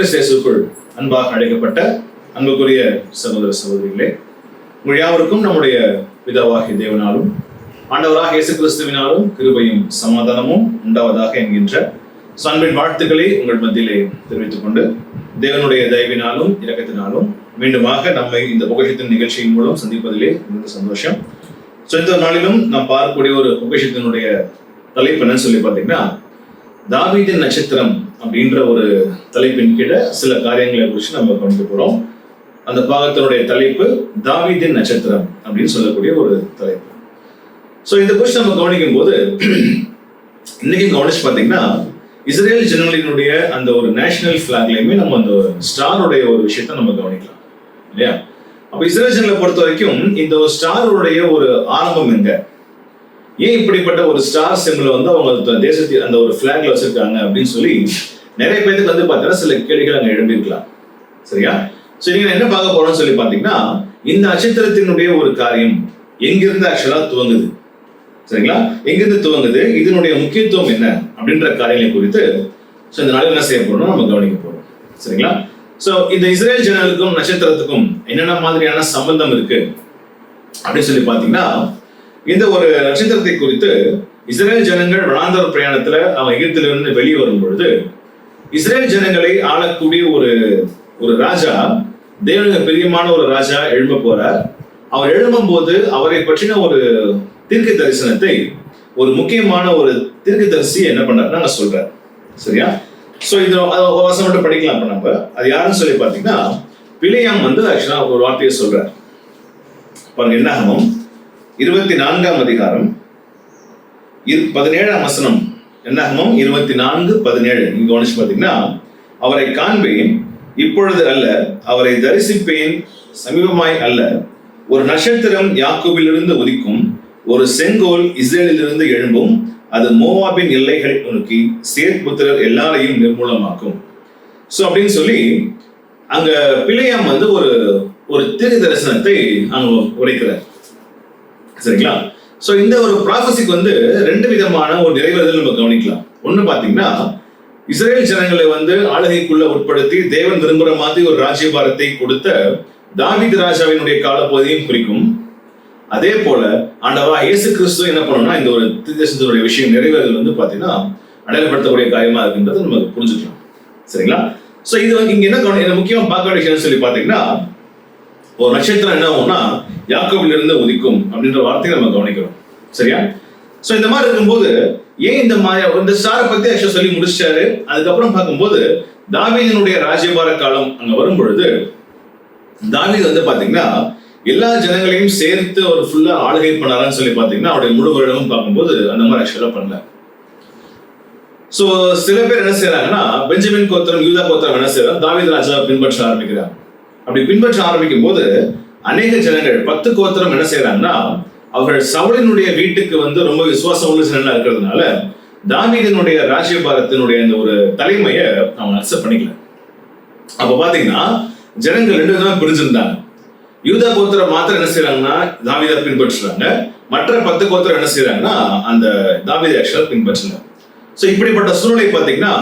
கிறிஸ்தேசுக்குள் அன்பாக அழைக்கப்பட்ட அன்புக்குரிய சகோதர சகோதரிகளே உங்கள் யாவருக்கும் நம்முடைய பிதாவாகிய தேவனாலும் ஆண்டவராக இயேசு கிறிஸ்துவினாலும் கிருபையும் சமாதானமும் உண்டாவதாக என்கின்ற சன்பின் வாழ்த்துக்களை உங்கள் மத்தியிலே தெரிவித்துக் கொண்டு தேவனுடைய தயவினாலும் இரக்கத்தினாலும் மீண்டுமாக நம்மை இந்த புகழத்தின் நிகழ்ச்சியின் மூலம் சந்திப்பதிலே மிகுந்த சந்தோஷம். ஸோ இந்த நாளிலும் நாம் பார்க்கக்கூடிய ஒரு புகழத்தினுடைய தலைப்பு என்னன்னு சொல்லி பார்த்தீங்கன்னா தாவீதின் நட்சத்திரம் அப்படின்ற ஒரு தலைப்பின் கீழே சில காரியங்களை குறித்து நம்ம கொண்டு போகிறோம் அந்த பாகத்தினுடைய தலைப்பு தாவிதின் நட்சத்திரம் அப்படின்னு சொல்லக்கூடிய ஒரு தலைப்பு. ஸோ இதை குறித்து நம்ம கவனிக்கும் போது இன்னைக்கு கவனிச்சு பார்த்தீங்கன்னா இஸ்ரேல் ஜனங்களினுடைய அந்த ஒரு நேஷனல் ஃபிளாக்லையுமே நம்ம அந்த ஸ்டாருடைய ஒரு விஷயத்தை நம்ம கவனிக்கலாம். இல்லையா? அப்போ இஸ்ரேல் ஜனங்களை பொறுத்த வரைக்கும் இந்த ஒரு ஸ்டாருடைய ஒரு ஆரம்பம் எங்க? ஏன் இப்படிப்பட்ட ஒரு ஸ்டார் சிம்பிள் வந்து அவங்க தேசத்தில் அந்த ஒரு ஃபிளாக்ல வச்சிருக்காங்க அப்படின்னு சொல்லி நிறைய பேருக்கு வந்து பார்த்தீங்கன்னா சில கேள்விகள் அங்கே எழுந்திருக்கலாம் சரியா? சரி நீங்கள் என்ன பார்க்க போறோம்னு சொல்லி பார்த்தீங்கன்னா இந்த நட்சத்திரத்தினுடைய ஒரு காரியம் எங்கிருந்து ஆக்சுவலாக துவங்குது? சரிங்களா? எங்கிருந்து துவங்குது? இதனுடைய முக்கியத்துவம் என்ன? அப்படின்ற காரியங்களை குறித்து ஸோ இந்த நாளில் என்ன செய்ய போறோம் நம்ம கவனிக்க போறோம். சரிங்களா? ஸோ இந்த இஸ்ரேல் ஜனங்களுக்கும் நட்சத்திரத்துக்கும் என்னென்ன மாதிரியான சம்பந்தம் இருக்கு? அப்படின்னு சொல்லி பார்த்தீங்கன்னா இந்த ஒரு நட்சத்திரத்தை குறித்து இஸ்ரேல் ஜனங்கள் வனாந்தர பிரயாணத்துல அவன் எகிப்திலிருந்து வெளியே வரும் பொழுது இஸ்ரேல் ஜனங்களை ஆளக்கூடிய ஒரு ஒரு ராஜா தேவனுக்கு பிரியமான ஒரு ராஜா எழும்ப போறார். அவர் எழும்பும் போது அவரை பற்றின ஒரு தீர்க்க தரிசனத்தை ஒரு முக்கியமான ஒரு தீர்க்க தரிசி என்ன பண்ணார் நான் சொல்றேன் சரியா? சோ இது வசம் மட்டும் படிக்கலாம் இப்ப நம்ம. அது யாருன்னு சொல்லி பாத்தீங்கன்னா பிழையாம் வந்து ஆக்சுவலா ஒரு வார்த்தையை சொல்றார். பாருங்க என்னாகமும் இருபத்தி நான்காம் அதிகாரம் இரு- பதினேழாம் வசனம். என்னாகமும் இருபத்தி நான்கு பதினேழு. நீங்க கவனிச்சு பார்த்தீங்கன்னா அவரை காண்பேன் இப்பொழுது அல்ல அவரை தரிசிப்பேன் சமீபமாய் அல்ல. ஒரு நட்சத்திரம் யாக்கோவிலிருந்து உதிக்கும் ஒரு செங்கோல் இஸ்ரேலிலிருந்து எழும்பும் அது மோவாபின் எல்லைகளை நோக்கி சேத் புத்திரர் எல்லாரையும் நிர்மூலமாக்கும். ஸோ அப்படின்னு சொல்லி அங்க பிள்ளையம் வந்து ஒரு ஒரு திரு தரிசனத்தை அங்க உரைக்கிறார். சரிங்களா? ஸோ இந்த ஒரு ப்ராசஸிக்கு வந்து ரெண்டு விதமான ஒரு நிறைவேறுதல் நம்ம கவனிக்கலாம். ஒன்று பார்த்தீங்கன்னா இஸ்ரேல் ஜனங்களை வந்து ஆளுகைக்குள்ள உட்படுத்தி தேவன் விரும்புகிற மாதிரி ஒரு ராஜ்யபாரத்தை கொடுத்த தாவித் ராஜாவினுடைய காலப்பகுதியும் குறிக்கும். அதே போல ஆண்டவா இயேசு கிறிஸ்து என்ன பண்ணணும்னா இந்த ஒரு திருதேசத்தினுடைய விஷயம் நிறைவேறுதல் வந்து பார்த்தீங்கன்னா அடையாளப்படுத்தக்கூடிய காரியமா இருக்குன்றது நம்ம புரிஞ்சுக்கலாம். சரிங்களா? ஸோ இது வந்து இங்க என்ன முக்கியமாக பார்க்க வேண்டிய சொல்லி பார்த்தீங்கன்னா ஒரு நட்சத்திரம் என்ன ஆகும்னா யாக்கோபில் இருந்து உதிக்கும் அப்படின்ற வார்த்தையை நம்ம கவனிக்கிறோம். சரியா? சோ இந்த மாதிரி இருக்கும்போது ஏன் இந்த மாதிரி இந்த ஸ்டாரை பத்தி ஆக்சுவலா சொல்லி முடிச்சிட்டாரு? அதுக்கப்புறம் பார்க்கும்போது தாவீதனுடைய ராஜ்யபார காலம் அங்க வரும் பொழுது தாவீது வந்து பாத்தீங்கன்னா எல்லா ஜனங்களையும் சேர்த்து அவர் ஃபுல்லா ஆளுகை பண்ணாரான்னு சொல்லி பாத்தீங்கன்னா அவருடைய முழு வருடமும் பார்க்கும்போது அந்த மாதிரி ஆக்சுவலா பண்ணல. சோ சில பேர் என்ன செய்யறாங்கன்னா பெஞ்சமின் கோத்திரம் யூதா கோத்திரம் என்ன செய்யறாங்க தாவீது ராஜாவை பின்பற்ற ஆரம்பிக்கிறாங்க. அப்படி பின்பற்ற ஆரம்பிக்கும் போது அநேக ஜனங்கள் பத்து கோத்திரம் என்ன செய்யறாங்கன்னா அவர்கள் சவுளினுடைய வீட்டுக்கு வந்து ரொம்ப விசுவாசம் உள்ள ஜனங்களா இருக்கிறதுனால தாவீதினுடைய ராஜ்யபாரத்தினுடைய அந்த ஒரு தலைமையை அவங்க அக்செப்ட் பண்ணிக்கல. அப்ப பாத்தீங்கன்னா ஜனங்கள் ரெண்டு விதமா பிரிஞ்சிருந்தாங்க. யூதா கோத்திரம் மாத்திரம் என்ன செய்யறாங்கன்னா தாவீதை பின்பற்றுறாங்க. மற்ற பத்து கோத்திரம் என்ன செய்யறாங்கன்னா அந்த தாவீதை ஆக்சுவலா பின்பற்றுறாங்க சோ இப்படிப்பட்ட சூழ்நிலை பாத்தீங்கன்னா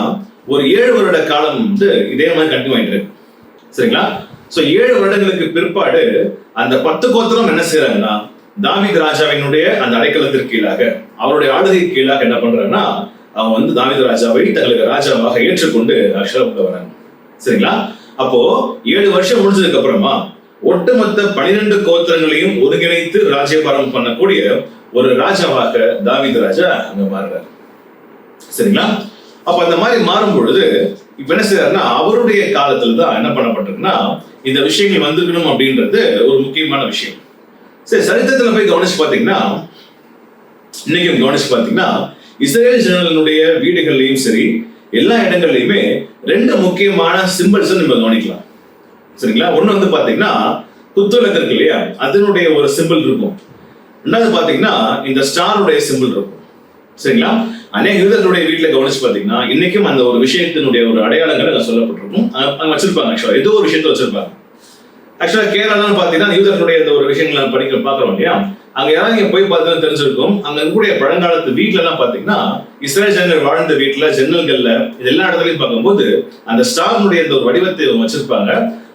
ஒரு ஏழு வருட காலம் வந்து இதே மாதிரி கண்டினியூ ஆயிட்டு இருக்கு. சரிங்களா? ஸோ ஏழு வருடங்களுக்கு பிற்பாடு அந்த பத்து கோத்திரம் என்ன செய்யறாங்கன்னா தாவித் ராஜாவினுடைய அந்த அடைக்கலத்திற்கு கீழாக அவருடைய ஆளுகை கீழாக என்ன பண்றாங்கன்னா அவங்க வந்து தாவீது ராஜாவை தங்களுக்கு ராஜாவாக ஏற்றுக்கொண்டு ஆக்சுவலா உள்ள வராங்க. சரிங்களா? அப்போ ஏழு வருஷம் முடிஞ்சதுக்கு அப்புறமா ஒட்டுமொத்த பனிரெண்டு கோத்திரங்களையும் ஒருங்கிணைத்து ராஜ்யபாரம் பண்ணக்கூடிய ஒரு ராஜாவாக தாவீது ராஜா அங்க மாறுறாரு. சரிங்களா? அப்ப அந்த மாதிரி மாறும் பொழுது இப்ப என்ன செய்யறாருன்னா அவருடைய காலத்துல தான் என்ன பண்ணப்பட்டிருக்குன்னா இந்த விஷயங்கள் வந்திருக்கணும் அப்படின்றது ஒரு முக்கியமான விஷயம். சரி சரித்திரத்தில் போய் கவனிச்சு பார்த்தீங்கன்னா இன்னைக்கும் கவனிச்சு பார்த்தீங்கன்னா இஸ்ரேல் ஜனங்களுடைய வீடுகள்லையும் சரி எல்லா இடங்கள்லையுமே ரெண்டு முக்கியமான சிம்பிள்ஸ் நம்ம கவனிக்கலாம். சரிங்களா? ஒண்ணு வந்து பாத்தீங்கன்னா புத்துலகம் இருக்கு இல்லையா? அதனுடைய ஒரு சிம்பிள் இருக்கும். ரெண்டாவது பாத்தீங்கன்னா இந்த ஸ்டாருடைய சிம்பிள் இருக்கும். சரிங்களா? அநேக யூதர்களுடைய வீட்டில் கவனிச்சு பார்த்தீங்கன்னா இன்னைக்கும் அந்த ஒரு விஷயத்தினுடைய ஒரு அடையாளங்கள் அங்கே சொல்லப்பட்டிருக்கும். அங்கே வச்சிருப்பாங்க ஆக்சுவலாக ஏதோ ஒரு விஷயத்தை வச்சிருப்பாங்க. ஆக்சுவலாக கேரளான்னு பார்த்தீங்கன்னா யூதர்களுடைய இந்த ஒரு விஷயங்களை படிக்க பார்க்குறோம் இல்லையா? அங்கே யாராவது இங்கே போய் பார்த்தா தெரிஞ்சிருக்கும். அங்கே இருக்கக்கூடிய பழங்காலத்து வீட்டிலலாம் பார்த்தீங்கன்னா இஸ்ரேல் ஜனங்கள் வாழ்ந்த வீட்டில் ஜன்னல்களில் இது எல்லா இடத்துலையும் பார்க்கும்போது அந்த ஸ்டாரினுடைய இந்த ஒரு வடிவத்தை வச்சிருப்பாங்க.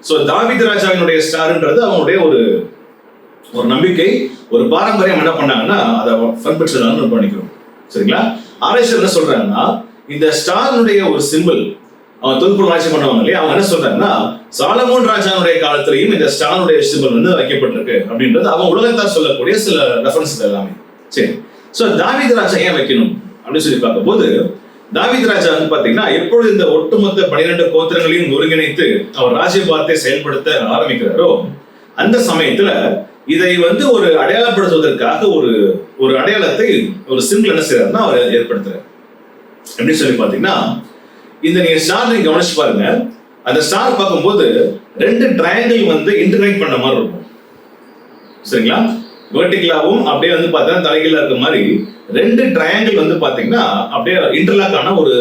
ஸோ தாவித் ராஜாவினுடைய ஸ்டாருன்றது அவங்களுடைய ஒரு ஒரு நம்பிக்கை ஒரு பாரம்பரியம் என்ன பண்ணாங்கன்னா அதை பின்பற்றுறாங்கன்னு பண்ணிக்கிறோம். சரிங்களா? ஆராய்ச்சி என்ன சொல்றாங்கன்னா இந்த ஸ்டாரினுடைய ஒரு சிம்பிள் அவன் தொல்பொருள் ஆட்சி பண்ணுவாங்க இல்லையா? அவங்க என்ன சொல்றாங்கன்னா சாலமோன் ராஜாவுடைய காலத்திலையும் இந்த ஸ்டானுடைய சிம்பிள் வந்து வைக்கப்பட்டிருக்கு அப்படின்றது அவன் உலகத்தார் சொல்லக்கூடிய சில ரெஃபரன்ஸ் எல்லாமே. சரி. ஸோ தாவித ராஜா ஏன் வைக்கணும்? அப்படின்னு சொல்லி பார்க்கும்போது தாவித் ராஜா வந்து பாத்தீங்கன்னா எப்பொழுது இந்த ஒட்டுமொத்த பனிரெண்டு கோத்திரங்களையும் ஒருங்கிணைத்து அவர் ராஜ்யபாரத்தை செயல்படுத்த ஆரம்பிக்கிறாரோ அந்த சமயத்துல இதை வந்து ஒரு அடையாளப்படுத்துவதற்காக ஒரு ஒரு அடையாளத்தை ஒரு சிம்பிள் என்ன செய்யறாருன்னா அவர் ஏற்படுத்துறாரு. எப்படி சொல்லி பாத்தீங்கன்னா இந்த நீங்க ஸ்டார் நீங்க கவனிச்சு பாருங்க. அந்த ஸ்டார் பார்க்கும்போது ரெண்டு ட்ரையாங்கிள் வந்து இன்டர்நெக்ட் பண்ண மாதிரி இருக்கும். சரிங்களா? வேர்டிகலாவும் அப்படியே வந்து பார்த்தீங்கன்னா தலைகீழ இருக்க மாதிரி ரெண்டு ட்ரையாங்கிள் வந்து பார்த்தீங்கன்னா அப்படியே இன்டர்லாக் ஆன ஒரு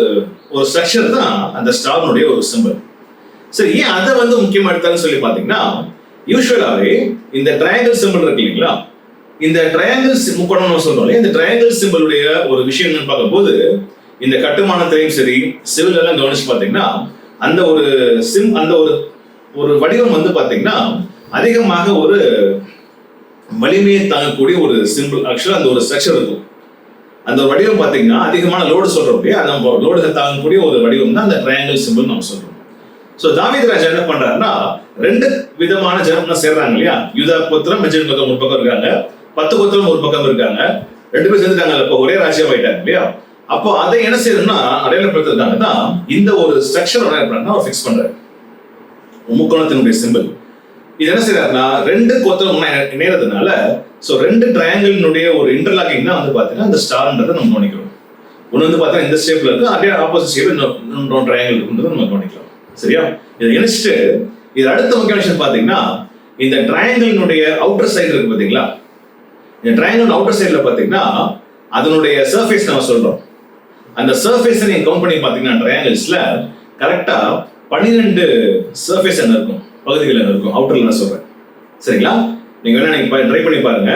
ஒரு ஸ்ட்ரக்சர் தான் அந்த ஸ்டார்னுடைய ஒரு சிம்பிள் சரி ஏன் அதை வந்து முக்கியமா எடுத்தாலும் சொல்லி பார்த்தீங்கன்னா யூஸ்வலாகவே இந்த ட்ரையாங்கிள் சிம்பிள் இருக்கு இல்லைங்களா? இந்த ட்ரையாங்கிள் முக்கோணம்னு சொல்றோம் இந்த ட்ரையாங்கிள் சிம்பிளுடைய ஒரு விஷயம் என்னன்னு பார்க்கும்போது இந்த கட்டுமானத்திலையும் சரி சிவில் எல்லாம் கவனிச்சு பார்த்தீங்கன்னா அந்த ஒரு சிம் அந்த ஒரு ஒரு வடிவம் வந்து பார்த்தீங்கன்னா அதிகமாக ஒரு வலிமையை தாங்கக்கூடிய ஒரு சிம்பிள் ஆக்சுவலாக அந்த ஒரு ஸ்ட்ரக்சர் இருக்கும். அந்த ஒரு வடிவம் பார்த்தீங்கன்னா அதிகமான லோடு சொல்றோம் இல்லையா? அந்த லோடு தாங்கக்கூடிய ஒரு வடிவம் தான் அந்த ட்ரையாங்கிள் சிம்பிள் நம்ம சொல்றோம். ஸோ தாமித் ராஜா என்ன பண்றாருன்னா ரெண்டு விதமான ஜனம்லாம் சேர்றாங்க இல்லையா? யூதா கோத்திரம் மெஜன் பக்கம் ஒரு பக்கம் இருக்காங்க. பத்து கோத்திரம் ஒரு பக்கம் இருக்காங்க. ரெண்டு பேரும் சேர்ந்துட்டாங்க இப்போ ஒரே ராஜ்யம் போயிட்டாங்க இல்லையா? அப்போ அதை என்ன செய்யணும்னா அடையாளப்படுத்திருக்காங்கன்னா இந்த ஒரு ஸ்ட்ரக்சர் என்ன ஃபிக்ஸ் பண்றாரு. முக்கோணத்தினுடைய சிம்பிள் இது என்ன செய்யறாருன்னா ரெண்டு கோத்திரம் இணையறதுனால ஸோ ரெண்டு ட்ரையாங்கிளினுடைய ஒரு இன்டர்லாக்கிங் தான் வந்து பாத்தீங்கன்னா இந்த ஸ்டார்ன்றதை நம்ம கவனிக்கிறோம். ஒன்று வந்து பார்த்தா இந்த ஷேப்ல இருக்கு அப்படியே ஆப்போசிட் ஷேப் இன்னொரு ட்ரையாங்கிள் இருக்குன்றதை நம்ம கவனிக்கலாம் சரியா? இதை இணைச்சிட்டு இது அடுத்த முக்கியமான விஷயம் பாத்தீங்கன்னா இந்த ட்ரையாங்கிளினுடைய அவுட்டர் சைடு இருக்கு பாத்தீங்களா இந்த ட்ரையாங்கிள் அவுட்டர் சைடுல பாத்தீங்கன்னா அதனுடைய சர்ஃபேஸ் நம்ம சொல்றோம். அந்த சர்ஃபேஸ் நீங்க கவுண்ட் பண்ணி பாத்தீங்கன்னா ட்ரையாங்கிள்ஸ்ல கரெக்டா பன்னிரெண்டு சர்ஃபேஸ் என்ன இருக்கும். பகுதிகள் என்ன இருக்கும். அவுட்டர்ல நான் சொல்றேன். சரிங்களா? நீங்க வேணா நீங்கள் ட்ரை பண்ணி பாருங்க.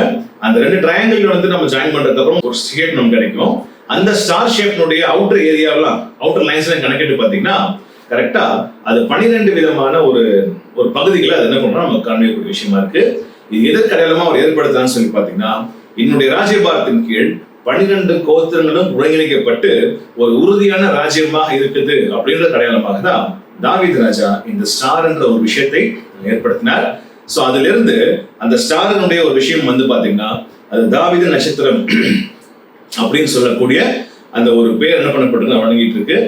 அந்த ரெண்டு ட்ரையாங்கிள் வந்து நம்ம ஜாயின் பண்றதுக்கு அப்புறம் ஒரு ஷேப் நமக்கு கிடைக்கும். அந்த ஸ்டார் ஷேப்னுடைய அவுட்டர் ஏரியாவெல்லாம் அவுட்டர் லைன்ஸ்ல கணக்கிட்டு பாத்தீங்கன்னா கரெக்டா அது பன்னிரெண்டு விதமான ஒரு ஒரு பகுதிகளை அது என்ன பண்றோம்? நமக்கு காண்பிக்கக்கூடிய விஷயமா இருக்கு. இது எதற்கடையாளமா அவர் ஏற்படுத்தான்னு சொல்லி பாத்தீங்கன்னா என்னுடைய ராஜ்யபாரத்தின் கீழ் பனிரெண்டு கோத்திரங்களும் ஒருங்கிணைக்கப்பட்டு ஒரு உறுதியான ராஜ்யமாக இருக்குது அப்படின்ற அடையாளமாக தான் தாவித் ராஜா இந்த ஸ்டார் என்ற ஒரு விஷயத்தை ஏற்படுத்தினார். ஸோ அதுல இருந்து அந்த ஸ்டாரினுடைய ஒரு விஷயம் வந்து பாத்தீங்கன்னா அது தாவித நட்சத்திரம் அப்படின்னு சொல்லக்கூடிய அந்த ஒரு பேர் என்ன பண்ணப்பட்டு வழங்கிட்டு இருக்கு.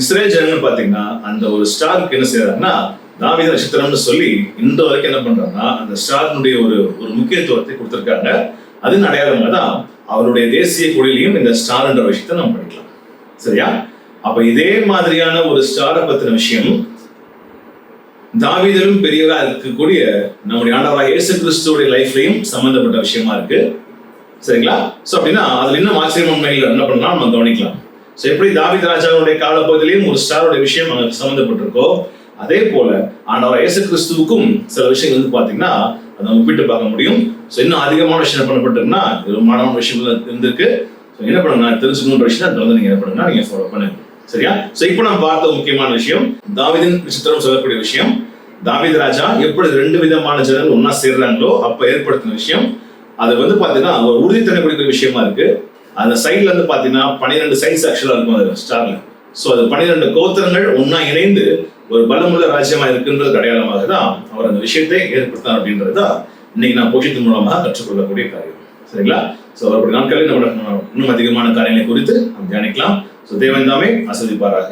இஸ்ரேல் ஜனங்கள் பாத்தீங்கன்னா அந்த ஒரு ஸ்டாருக்கு என்ன செய்யறாங்கன்னா தாவித நட்சத்திரம்னு சொல்லி இந்த வரைக்கும் என்ன பண்றாங்கன்னா அந்த ஸ்டாரினுடைய ஒரு ஒரு முக்கியத்துவத்தை கொடுத்துருக்காங்க. அதன் அடையாளமாக தான் அவருடைய தேசிய கொடியிலையும் இந்த ஸ்டார் என்ற விஷயத்தை நம்ம படிக்கலாம். சரியா? அப்ப இதே மாதிரியான ஒரு ஸ்டாரை பத்தின விஷயம் தாவிதரும் பெரியவரா இருக்கக்கூடிய நம்முடைய ஆண்டவராக இயேசு கிறிஸ்துவோடைய லைஃப்லயும் சம்பந்தப்பட்ட விஷயமா இருக்கு. சரிங்களா? சோ அப்படின்னா அதுல இன்னும் ஆச்சரியம் உண்மையில் என்ன பண்ணலாம்? நம்ம கவனிக்கலாம். ஸோ எப்படி தாவித் ராஜாவுடைய காலப்பகுதியிலையும் ஒரு ஸ்டாரோட விஷயம் அங்க சம்மந்தப்பட்டிருக்கோ அதே போல ஆண்டவர் இயேசு கிறிஸ்துவுக்கும் சில விஷயங்கள் வந்து பாத்தீங்கன்னா அதை ஒப்பிட்டு பார்க்க முடியும். ஸோ இன்னும் அதிகமான விஷயம் என்ன பண்ணப்பட்டிருக்குன்னா பெரும்பாலான விஷயங்கள் இருந்திருக்கு. ஸோ என்ன பண்ணுங்க தெரிஞ்சுக்கணுன்ற விஷயம் அதை வந்து நீங்க என்ன பண்ணுங்கன்னா நீங்க ஃபாலோ பண்ணுங்க. சரியா? சோ இப்போ நம்ம பார்த்த முக்கியமான விஷயம் தாவிதின் விசித்திரம் சொல்லக்கூடிய விஷயம். தாவித் ராஜா எப்படி ரெண்டு விதமான ஜனங்கள் ஒன்னா சேர்றாங்களோ அப்ப ஏற்படுத்தின விஷயம். அது வந்து பாத்தீங்கன்னா ஒரு உறுதி கொடுக்கிற விஷயமா இருக்கு. அந்த சைட்ல இருந்து பாத்தீங்கன்னா பன்னிரெண்டு சைஸ் ஆக்சுவலா இருக்கும் அது ஸ்டார்ல சோ அது பன்னிரெண்டு கோத்திரங்கள் ஒன்னா இணைந்து ஒரு பலமுள்ள ராஜ்யமா இருக்குன்றது அடையாளமாக தான் அவர் அந்த விஷயத்தை ஏற்படுத்தார் அப்படின்றது தான் இன்னைக்கு நான் போஷித்து மூலமாக கற்றுக்கொள்ளக்கூடிய காரியம். சரிங்களா? ஸோ அப்படி நாட்களில் நம்ம இன்னும் அதிகமான காரியங்களை குறித்து நாம் தியானிக்கலாம். ஸோ தேவன் தாமே ஆஸ்வதிப்பாராக